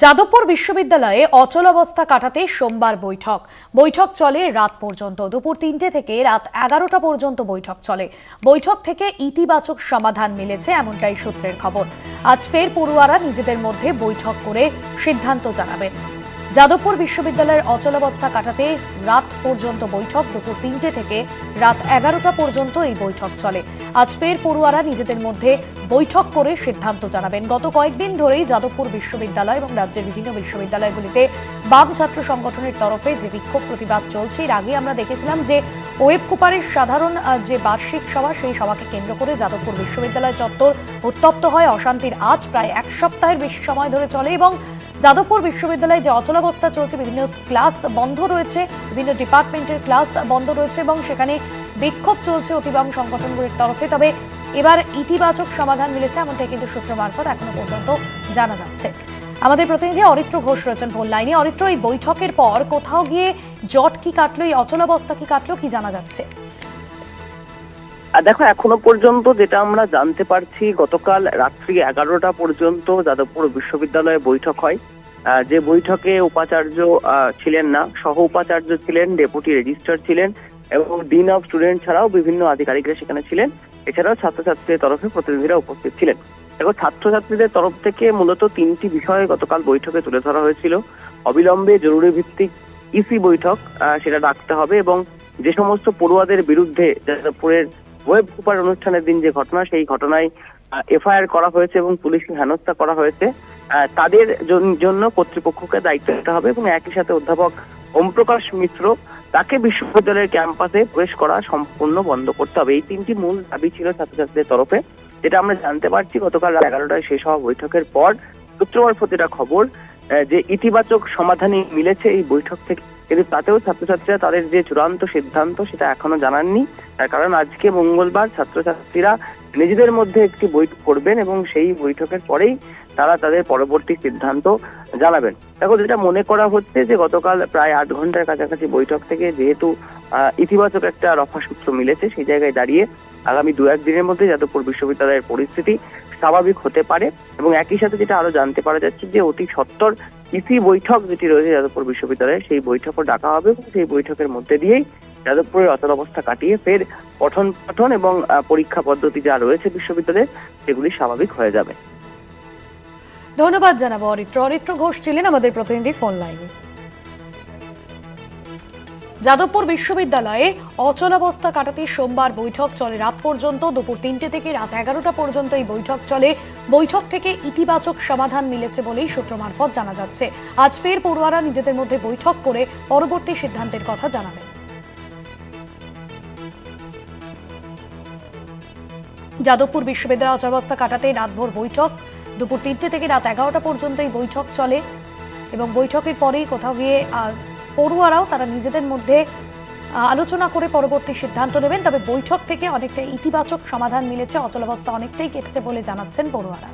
যাদবপুর বিশ্ববিদ্যালয়ে অচল অবস্থা কাটাতে সোমবার বৈঠক। বৈঠক চলে রাত পর্যন্ত। দুপুর তিনটে থেকে রাত এগারোটা পর্যন্ত বৈঠক চলে। বৈঠক থেকে ইতিবাচক সমাধান মিলেছে এমনটাই সূত্রের খবর। আজ ফের পড়ুয়ারা নিজেদের মধ্যে বৈঠক করে সিদ্ধান্ত জানাবেন যাদবপুর বিশ্ববিদ্যালয়ের অচলাবস্থা কাটাতে রাত পর্যন্ত বৈঠক, দুপুর তিনটে থেকে রাত এগারোটা পর্যন্ত এই বৈঠক চলে। আজ ফের পড়ুয়ারা নিজেদের মধ্যে বৈঠক করে সিদ্ধান্ত জানাবেন। গত কয়েকদিন ধরেই যাদবপুর বিশ্ববিদ্যালয় এবং রাজ্যের বিভিন্ন বিশ্ববিদ্যালয়গুলিতে বাম ছাত্র সংগঠনের তরফে যে বিক্ষোভ প্রতিবাদ চলছে, এর আগে আমরা দেখেছিলাম যে ওয়েব কুপারের সাধারণ যে বার্ষিক সভা, সেই সভাকে কেন্দ্র করে যাদবপুর বিশ্ববিদ্যালয় চত্বর উত্তপ্ত হয়। অশান্তির আজ প্রায় এক সপ্তাহের বেশি সময় ধরে চলে এবং যাদবপুর বিশ্ববিদ্যালয়ে যে অচলাবস্থা চলছে, বিভিন্ন ক্লাস বন্ধ রয়েছে, বিভিন্ন ডিপার্টমেন্টের ক্লাস বন্ধ রয়েছে এবং সেখানে বিক্ষোভ চলছে অতিবাম সংগঠনগুলির তরফে। তবে এবার ইতিবাচক সমাধান মিলেছে, এমনটাই কিন্তু সূত্র মারফত এখনও পর্যন্ত জানা যাচ্ছে। আমাদের প্রতিনিধি অরিত্র ঘোষ রয়েছেন ফোন লাইনে অরিত্র, এই বৈঠকের পর কোথাও গিয়ে জট কি কাটলো, এই অচলাবস্থা কি কাটলো, কি জানা যাচ্ছে? দেখো, এখনও পর্যন্ত যেটা আমরা জানতে পারছি, গতকাল রাত্রি এগারোটা পর্যন্ত যাদবপুর বিশ্ববিদ্যালয়ে বৈঠক হয়। যে বৈঠকে উপাচার্য ছিলেন না, সহ উপাচার্য ছিলেন, ডেপুটি রেজিস্ট্রার ছিলেন এবং ডিন অফ স্টুডেন্ট ছাড়াও বিভিন্ন আধিকারিকরা সেখানে ছিলেন। এছাড়াও ছাত্রছাত্রীদের তরফে প্রতিনিধিরা উপস্থিত ছিলেন। দেখো, ছাত্রছাত্রীদের তরফ থেকে মূলত তিনটি বিষয় গতকাল বৈঠকে তুলে ধরা হয়েছিল। অবিলম্বে জরুরি ভিত্তিক ইসি বৈঠক সেটা ডাকতে হবে এবং যে সমস্ত পড়ুয়াদের বিরুদ্ধে যাদবপুরের ওয়েব কুপার অনুষ্ঠানের দিন যে ঘটনা, সেই ঘটনায় এফআইআর করা হয়েছে এবং পুলিশকে হেনস্থা করা হয়েছে তাদের জন্য কর্তৃপক্ষকে দায়িত্ব নিতে হবে এবং একই সাথে অধ্যাপক ওমপ্রকাশ মিত্র তাকে বিশ্ববিদ্যালয়ের ক্যাম্পাসে প্রবেশ করা সম্পূর্ণ বন্ধ করতে হবে। এই তিনটি মূল দাবি ছিল ছাত্রছাত্রীদের তরফে। যেটা আমরা জানতে পারছি, গতকাল এগারোটায় শেষ হওয়া বৈঠকের পর শুক্রবার প্রতিটা খবর যে ইতিবাচক সমাধানই মিলেছে এই বৈঠক থেকে। কিন্তু তাতেও ছাত্রছাত্রীরা তাদের যে চূড়ান্ত সিদ্ধান্ত সেটা এখনও জানাননি। তার কারণ আজকে মঙ্গলবার ছাত্রছাত্রীরা নিজেদের মধ্যে একটি বৈঠক করবেন এবং সেই বৈঠকের পরেই তারা তাদের পরবর্তী সিদ্ধান্ত জানাবেন। দেখো, যেটা মনে করা হচ্ছে যে গতকাল প্রায় আট ঘণ্টার কাছাকাছি বৈঠক থেকে যেহেতু ইতিবাচক একটা রফা সূত্র মিলেছে, সেই জায়গায় দাঁড়িয়ে আগামী দু এক দিনের মধ্যে যাদবপুর বিশ্ববিদ্যালয়ের পরিস্থিতি স্বাভাবিক হতে পারে এবং একই সাথে যেটা আরও জানতে পারা যাচ্ছে যে অতি সত্তর ইসি বৈঠক যেটি রয়েছে যাদবপুর বিশ্ববিদ্যালয়ে, সেই বৈঠকও ডাকা হবে এবং সেই বৈঠকের মধ্যে দিয়েই যাদবপুরের অচল অবস্থা কাটিয়ে ফের পঠন পাঠন এবং পরীক্ষা পদ্ধতি যা রয়েছে বিশ্ববিদ্যালয়ে, সেগুলি স্বাভাবিক হয়ে যাবে। ধন্যবাদ জানাব অরিত্র। অরিত্র ঘোষ ছিলেন আমাদের প্রতিনিধি ফোন লাইনে। যাদবপুর বিশ্ববিদ্যালয়ে অচলাবস্থা কাটাতে সোমবার বৈঠক চলে। রাত পর্যন্ত, দুপুর তিনটে থেকে রাত এগারোটা পর্যন্ত এই বৈঠক চলে। বৈঠক থেকে ইতিবাচক সমাধান মিলেছে বলেই সূত্র মারফত জানা যাচ্ছে। আজ ফের পড়ুয়ারা নিজেদের মধ্যে বৈঠক করে পরবর্তী সিদ্ধান্তের কথা জানাবেন। যাদবপুর বিশ্ববিদ্যালয় অচলাবস্থা কাটাতে রাতভর বৈঠক। দুপুর তিনটে থেকে রাত এগারোটা পর্যন্ত এই বৈঠক চলে এবং বৈঠকের পরেই কোথাও গিয়ে পড়ুয়ারাও তারা নিজেদের মধ্যে আলোচনা করে পরবর্তী সিদ্ধান্ত নেবেন। তবে বৈঠক থেকে অনেকটা ইতিবাচক সমাধান মিলেছে। অচলাবস্থা অনেকটাই কেটেছে বলে জানাচ্ছেন পড়ুয়ারা।